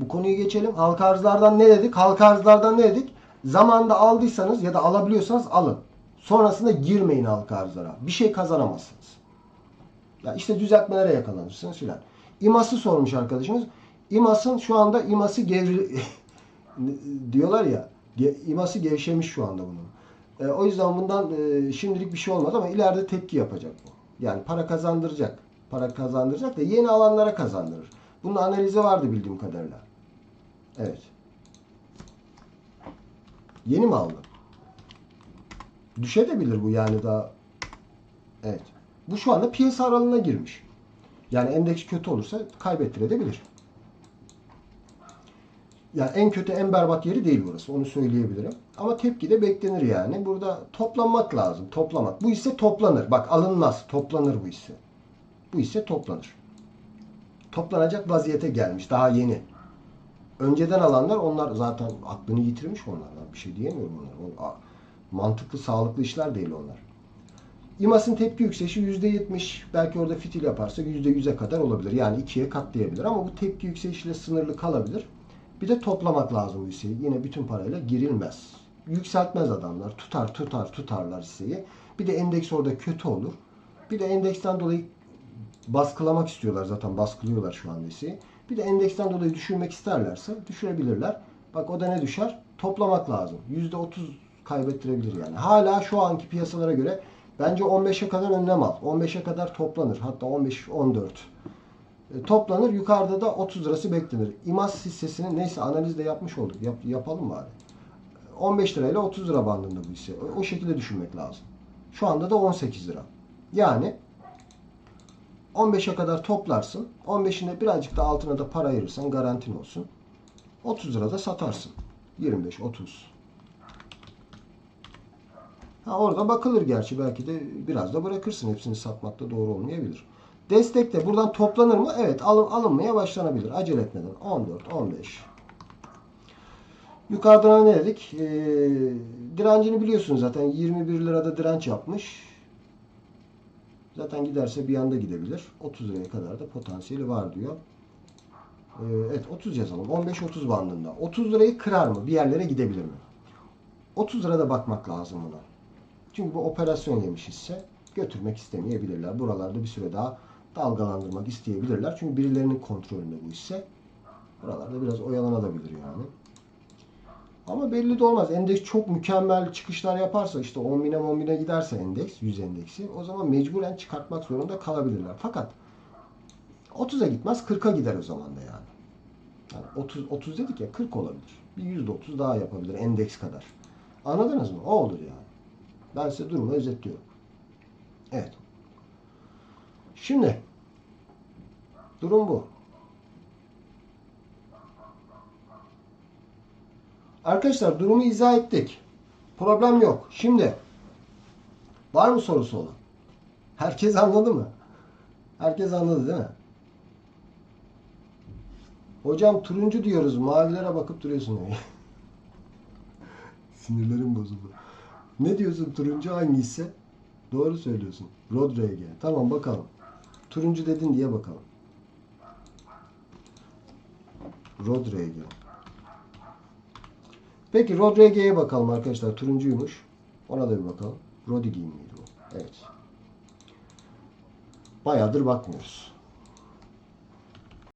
Bu konuyu geçelim. Halka arzlardan ne dedik? Halka arzlardan ne dedik? Zamanda aldıysanız ya da alabiliyorsanız alın. Sonrasında girmeyin halka arzlara. Bir şey kazanamazsınız. Ya işte düzeltmelere yakalanırsınız filan. İMAS'ı sormuş arkadaşımız. İMAS'ın şu anda İMAS'ı gevri diyorlar ya. İMAS'ı gevşemiş şu anda bunun. E, o yüzden bundan e, şimdilik bir şey olmadı ama ileride tepki yapacak bu. Yani para kazandıracak. Para kazandıracak da yeni alanlara kazandırır. Bunun analizi vardı bildiğim kadarıyla. Evet. Yeni mi aldın? Düşebilir bu yani daha. Evet. Bu şu anda piyasa aralığına girmiş. Yani endeks kötü olursa kaybettirebilir. Yani en kötü en berbat yeri değil burası. Onu söyleyebilirim. Ama tepki de beklenir yani. Burada toplanmak lazım. Toplamak. Bu hisse toplanır. Bak alınmaz. Toplanır bu hisse. Bu hisse toplanır. Toplanacak vaziyete gelmiş. Daha yeni. Önceden alanlar onlar zaten aklını yitirmiş onlardan. Bir şey diyemiyorum onlara. O, a- mantıklı, sağlıklı işler değil onlar. İMAS'ın tepki yükselişi %70 belki orada fitil yaparsa %100'e kadar olabilir. Yani ikiye katlayabilir ama bu tepki yükselişiyle sınırlı kalabilir. Bir de toplamak lazım bu hisseyi. Yine bütün parayla girilmez. Yükseltmez adamlar. Tutar tutar tutarlar hisseyi. Bir de endeks orada kötü olur. Bir de endeksten dolayı baskılamak istiyorlar zaten. Baskılıyorlar şu an hisseyi. Bir de endeksten dolayı düşürmek isterlerse düşürebilirler. Bak o da ne düşer? Toplamak lazım. %30 kaybettirebilir yani. Hala şu anki piyasalara göre bence 15'e kadar önlem al. 15'e kadar toplanır. Hatta 15 14 e, toplanır. Yukarıda da 30 lirası beklenir. İMAS hissesini neyse analiz de yapmış olduk. Yap, yapalım bari. 15 lirayla 30 lira bandında bu hisse. O, o şekilde düşünmek lazım. Şu anda da 18 lira. Yani 15'e kadar toplarsın. 15'ine birazcık da altına da para ayırırsan garantin olsun. 30 lirada satarsın. 25, 30. Ha orada bakılır gerçi. Belki de biraz da bırakırsın. Hepsini satmak da doğru olmayabilir. Destek de buradan toplanır mı? Evet alın, alınmaya başlanabilir. Acele etmeden. 14, 15. Yukarıdan ne dedik? Ee, direncini biliyorsunuz zaten. 21 lirada direnç yapmış. Zaten giderse bir anda gidebilir. 30 liraya kadar da potansiyeli var diyor. Ee, evet 30 yazalım. 15-30 bandında. 30 lirayı kırar mı? Bir yerlere gidebilir mi? 30 lirada bakmak lazım buna. Çünkü bu operasyon yemiş hisse. Götürmek istemeyebilirler. Buralarda bir süre daha dalgalandırmak isteyebilirler. Çünkü birilerinin kontrolünde bu hisse. Buralarda biraz oyalanabilir yani. Ama belli de olmaz. Endeks çok mükemmel çıkışlar yaparsa işte 10 bine 10 bine giderse endeks, 100 endeksi o zaman mecburen çıkartmak zorunda kalabilirler. Fakat 30'a gitmez 40'a gider o zaman da yani. yani 30, 30 dedik ya 40 olabilir. Bir %30 daha yapabilir endeks kadar. Anladınız mı? O olur yani. Ben size durumu özetliyorum. Evet. Şimdi durum bu. Arkadaşlar durumu izah ettik. Problem yok. Şimdi var mı sorusu olan? Herkes anladı mı? Herkes anladı değil mi? Hocam turuncu diyoruz. Mavilere bakıp duruyorsun. Sinirlerim bozuldu. Ne diyorsun turuncu hangisi? Doğru söylüyorsun. Rod RG. Tamam bakalım. Turuncu dedin diye bakalım. Rod RG. Peki Rod RG'ye bakalım arkadaşlar. Turuncuymuş. Ona da bir bakalım. Rodigin miydi bu? Evet. Bayağıdır bakmıyoruz.